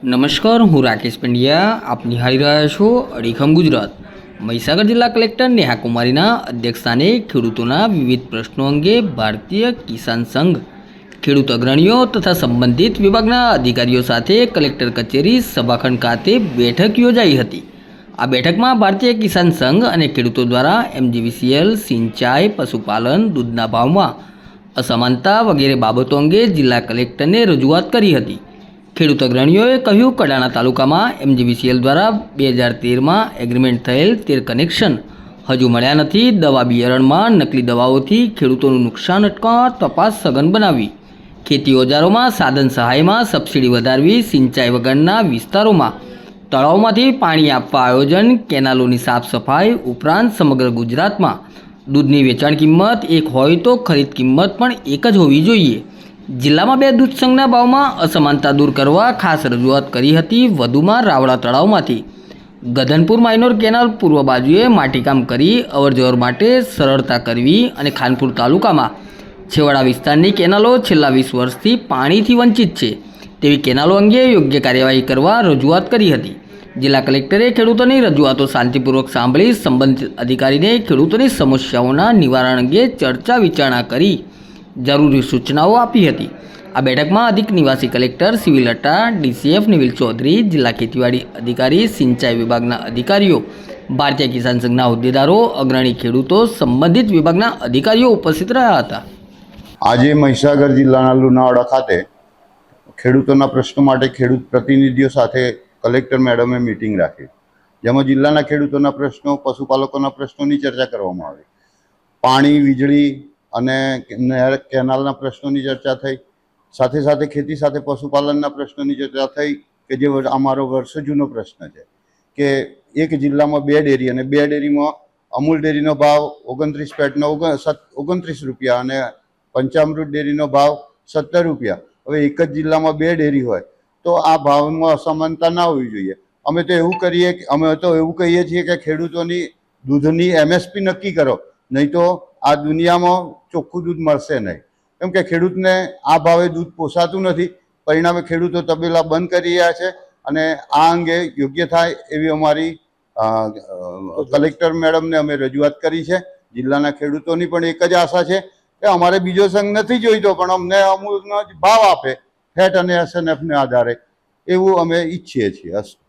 નમસ્કાર, હું રાકેશ પંડ્યા. આપ નિહાળી રહ્યા છો અડીખમ ગુજરાત. મહીસાગર જિલ્લા કલેક્ટર નેહા કુમારીના અધ્યક્ષસ્થાને ખેડૂતોના વિવિધ પ્રશ્નો અંગે ભારતીય કિસાન સંઘ, ખેડૂત અગ્રણીઓ તથા સંબંધિત વિભાગના અધિકારીઓ સાથે કલેક્ટર કચેરી સભાખંડ ખાતે બેઠક યોજાઈ હતી. આ બેઠકમાં ભારતીય કિસાન સંઘ અને ખેડૂતો દ્વારા એમજીવીસીએલ, સિંચાઈ, પશુપાલન, દૂધના ભાવમાં અસમાનતા વગેરે બાબતો અંગે જિલ્લા કલેક્ટરને રજૂઆત કરી હતી. ખેડૂત અગ્રણીઓએ કહ્યું, કડાણા તાલુકામાં એમજીવીસીએલ દ્વારા બે હજાર તેરમાં એગ્રીમેન્ટ થયેલ તેર કનેક્શન હજુ મળ્યા નથી. દવા બિયારણમાં નકલી દવાઓથી ખેડૂતોનું નુકસાન અટકાવવા તપાસ સઘન બનાવી. ખેતી ઓજારોમાં સાધન સહાયમાં સબસિડી વધારવી, સિંચાઈ વગરના વિસ્તારોમાં તળાવમાંથી પાણી આપવા આયોજન, કેનાલોની સાફ સફાઈ ઉપરાંત સમગ્ર ગુજરાતમાં દૂધની વેચાણ કિંમત એક હોય તો ખરીદ કિંમત પણ એક જ હોવી જોઈએ. જિલ્લામાં બે દૂધ સંઘના ભાવમાં અસમાનતા દૂર કરવા ખાસ રજૂઆત કરી હતી વધુમાં રાવડા તળાવમાંથી. ગધનપુર માઇનોર કેનાલ પૂર્વ બાજુએ માટીકામ કરી અવરજવર માટે સરળતા કરવી અને ખાનપુર તાલુકામાં છેવાડા વિસ્તારની કેનાલો છેલ્લા વીસ વર્ષથી પાણીથી વંચિત છે તેવી કેનાલો અંગે યોગ્ય કાર્યવાહી કરવા રજૂઆત કરી હતી. જિલ્લા કલેક્ટરે ખેડૂતોની રજૂઆતો શાંતિપૂર્વક સાંભળી સંબંધિત અધિકારીને ખેડૂતોની સમસ્યાઓના નિવારણ અંગે ચર્ચા વિચારણા કરી જરૂરી સૂચનાઓ આપી હતી. આ બેઠકમાં અધિક નિવાસી કલેક્ટર, સિવિલ અટ્ટા ડીસીએફ નિવિલ ચૌધરી, જિલ્લા ખેતીવાડી અધિકારી, સિંચાઈ વિભાગના અધિકારીઓ, ભારતીય કિસાન સંઘના હોદ્દેદારો, અગ્રણી ખેડૂતો સંબંધિત વિભાગના અધિકારીઓ ઉપસ્થિત રહ્યા હતા. આજે મહીસાગર જિલ્લાના લુણાવાડા ખાતે ખેડૂતોના પ્રશ્નો માટે ખેડૂત પ્રતિનિધિઓ સાથે કલેક્ટર મેડમે મિટિંગ રાખી. જેમાં જિલ્લાના ખેડૂતોના પ્રશ્નો, પશુપાલકોના પ્રશ્નોની ચર્ચા કરવામાં આવી. પાણી, વીજળી અને કેનાલના પ્રશ્નોની ચર્ચા થઈ. સાથે સાથે ખેતી સાથે પશુપાલનના પ્રશ્નોની ચર્ચા થઈ, કે જે અમારો વર્ષો જૂનો પ્રશ્ન છે, કે એક જિલ્લામાં બે ડેરી અને બે ડેરીમાં અમૂલ ડેરીનો ભાવ ઓગણત્રીસ પેટનો ઓગણ ઓગણત્રીસ રૂપિયા અને પંચામૃત ડેરીનો ભાવ સત્તર રૂપિયા. હવે એક જ જિલ્લામાં બે ડેરી હોય, તો આ ભાવમાં અસમાનતા ના હોવી જોઈએ. અમે તો એવું કરીએ કે, અમે તો એવું કહીએ છીએ કે ખેડૂતોની દૂધની એમએસપી નક્કી કરો. નહીં તો આ દુનિયામાં ચોખ્ખું દૂધ મળશે નહીં. કેમ કે ખેડૂતને આ ભાવે દૂધ પોસાતું નથી. પરિણામે ખેડૂતો તબેલા બંધ કરી રહ્યા છે અને આ અંગે યોગ્ય થાય એવી અમારી કલેક્ટર મેડમને અમે રજૂઆત કરી છે. જિલ્લાના ખેડૂતોની પણ એક જ આશા છે કે અમારે બીજો સંઘ નથી જોઈતો, પણ અમને અમૂલનો જ ભાવ આપે, ફેટ અને એસએનએફને આધારે. એવું અમે ઈચ્છીએ છીએ.